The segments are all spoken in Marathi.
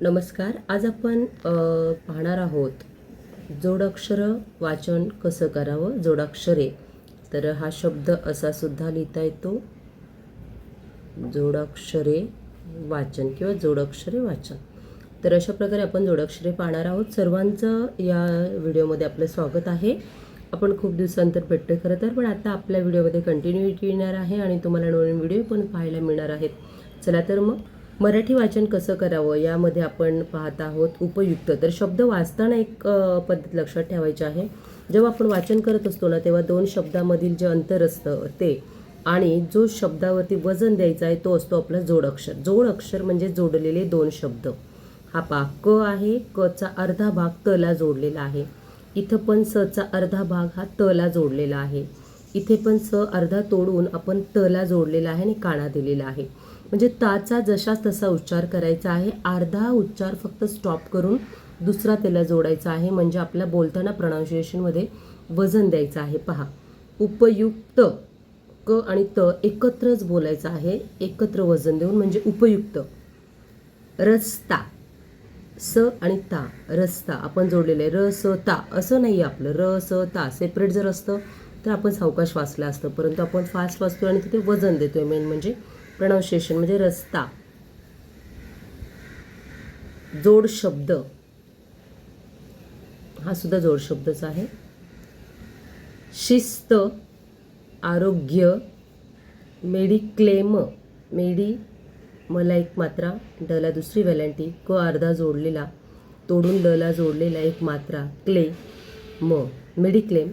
नमस्कार आज आपण पाहणार आहोत जोडाक्षर वाचन कसं करावं? जोडाक्षरे. तर हा शब्द असा सुद्धा लिहिता येतो. जोडाक्षरे वाचन किंवा जोडाक्षरे वाचन. तर अशा प्रकारे आपण जोडाक्षरे पाहणार आहोत. सर्वांचं या व्हिडिओमध्ये आपलं स्वागत आहे. आपण खूप दिवसांतर भेटतोय खरं तर पण आता आपल्या व्हिडिओमध्ये कंटिन्युटी येणार आहे आणि तुम्हाला नवीन व्हिडिओ पण पाहायला मिळणार आहेत. चला तर मग मराठी वाचन कसं करावं यामध्ये आपण पाहत आहोत. उपयुक्त. तर शब्द वाचताना एक पद्धत लक्षात ठेवायची आहे. जेव्हा आपण वाचन करत असतो ना तेव्हा दोन शब्दामधील जे अंतर असतं ते आणि जो शब्दावरती वजन द्यायचा आहे तो असतो आपला जोड अक्षर. जोड अक्षर म्हणजे जोडलेले दोन शब्द. हा पा क आहे. कचा अर्धा भाग तला जोडलेला आहे. इथं पण सचा अर्धा भाग हा तला जोडलेला आहे. इथे पण स अर्धा तोडून आपण तला जोडलेला आहे आणि काणा दिलेला आहे. म्हणजे ताचा जशा तसा उच्चार करायचा आहे अर्धा उच्चार फक्त स्टॉप करून दुसरा त्याला जोडायचा आहे म्हणजे आपल्या बोलताना प्रनाऊन्सिएशनमध्ये वजन द्यायचं आहे. पहा उपयुक्त क आणि त एकत्रच बोलायचं आहे एकत्र वजन देऊन म्हणजे उपयुक्त. रस्ता स आणि ता रस्ता. आपण जोडलेलं आहे र स ता. असं नाही आहे आपलं र स ता. सेपरेट जर असतं तर आपण सावकाश वाचलं असतं. परंतु आपण फास्ट वाचतो आणि तिथे वजन देतोय मेन म्हणजे प्रनाऊन्सिएशन म्हणजे रस्ता. जोड शब्द. हा सुद्धा जोड शब्दच आहे. शिस्त आरोग्य मेडिक्लेम मेडी मला एक मात्रा डला दुसरी वेलांटी क अर्धा जोडलेला तोडून डला जोडलेला एक मात्रा क्ले म मेडिक्लेम.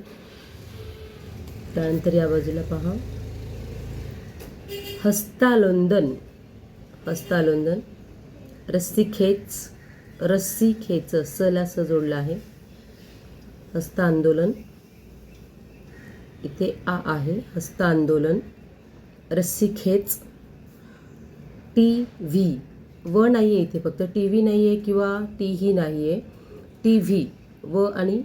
त्यानंतर या बाजूला पहा. हस्तालोंदन हस्तालोंदन रस्सी खेच रस्सी खेच सला स जोडलं आहे. हस्तांदोलन इथे आ आहे हस्तांदोलन रस्सी खेच टी व्ही. व नाही आहे इथे फक्त टी व्ही नाही आहे किंवा टी ही नाही आहे टी व्ही व आणि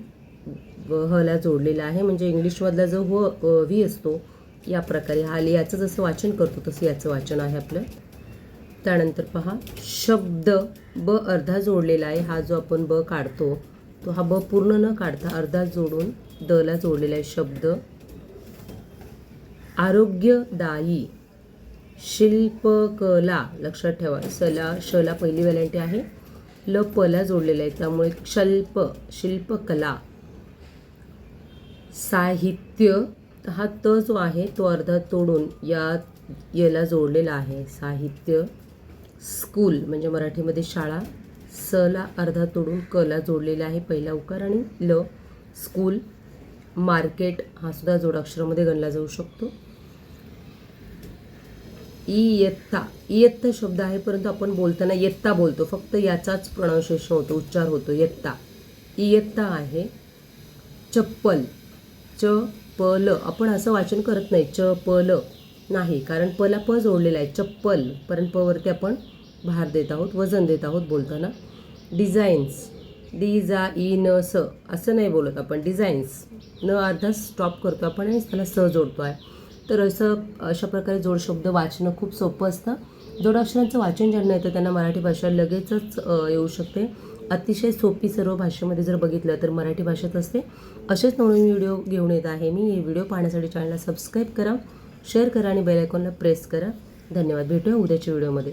व हला जोडलेला आहे. म्हणजे इंग्लिशमधला जो व व्ही असतो या प्रकारे हा याचं जसं वाचन करतो तसं याचं वाचन आहे आपलं. त्यानंतर पहा शब्द ब अर्धा जोडलेला आहे. हा जो आपण ब काढतो तो हा ब पूर्ण न काढता अर्धा जोडून दला जोडलेला आहे. शब्द आरोग्यदायी शिल्पकला. लक्षात ठेवा सला शला पहिली व्हॅलेंटी आहे. ल पला जोडलेला आहे. त्यामुळे शल्प शिल्पकला. साहित्य हा त जो आहे तो अर्धा तोडून या याला जोडलेला आहे. साहित्य स्कूल म्हणजे मराठीमध्ये शाळा. स ला अर्धा तोडून कला जोडलेला आहे पहिला उकार आणि ल स्कूल. मार्केट हा सुद्धा जोडाक्षरामध्ये गणला जाऊ शकतो. इयत्ता. इयत्ता शब्द आहे परंतु आपण बोलताना येत्ता बोलतो. फक्त याचाच प्रणाऊन्सिएशन होतो उच्चार होतो. येत्ता. इयत्ता आहे चप्पल. च प ल आपण असं वाचन करत नाही च प ल नाही कारण पला प जोडलेला आहे चप्पल. कारण पवरती आपण भार देत आहोत वजन देत आहोत बोलताना. डिझाईन्स डी जा ई न स असं नाही बोलत आपण. डिझाईन्स न अर्धा स्टॉप करतो आपण आणि त्याला स जोडतो आहे तर असं अशा प्रकारे जोडशब्द वाचणं खूप सोपं असतं. जोडाक्षरांचं वाचन ज्यांना येतं त्यांना मराठी भाषा लगेचच येऊ शकते. अतिशय सोपी सर्व भाषेमध्ये जर बघितलं तर मराठी भाषेत असते असेच नवीन व्हिडिओ घेऊन येत आहे मी. हे व्हिडिओ पाहण्यासाठी चॅनलला सबस्क्राईब करा शेअर करा आणि बेल आयकॉनला प्रेस करा. धन्यवाद. भेटूया उद्याच्या व्हिडिओमध्ये.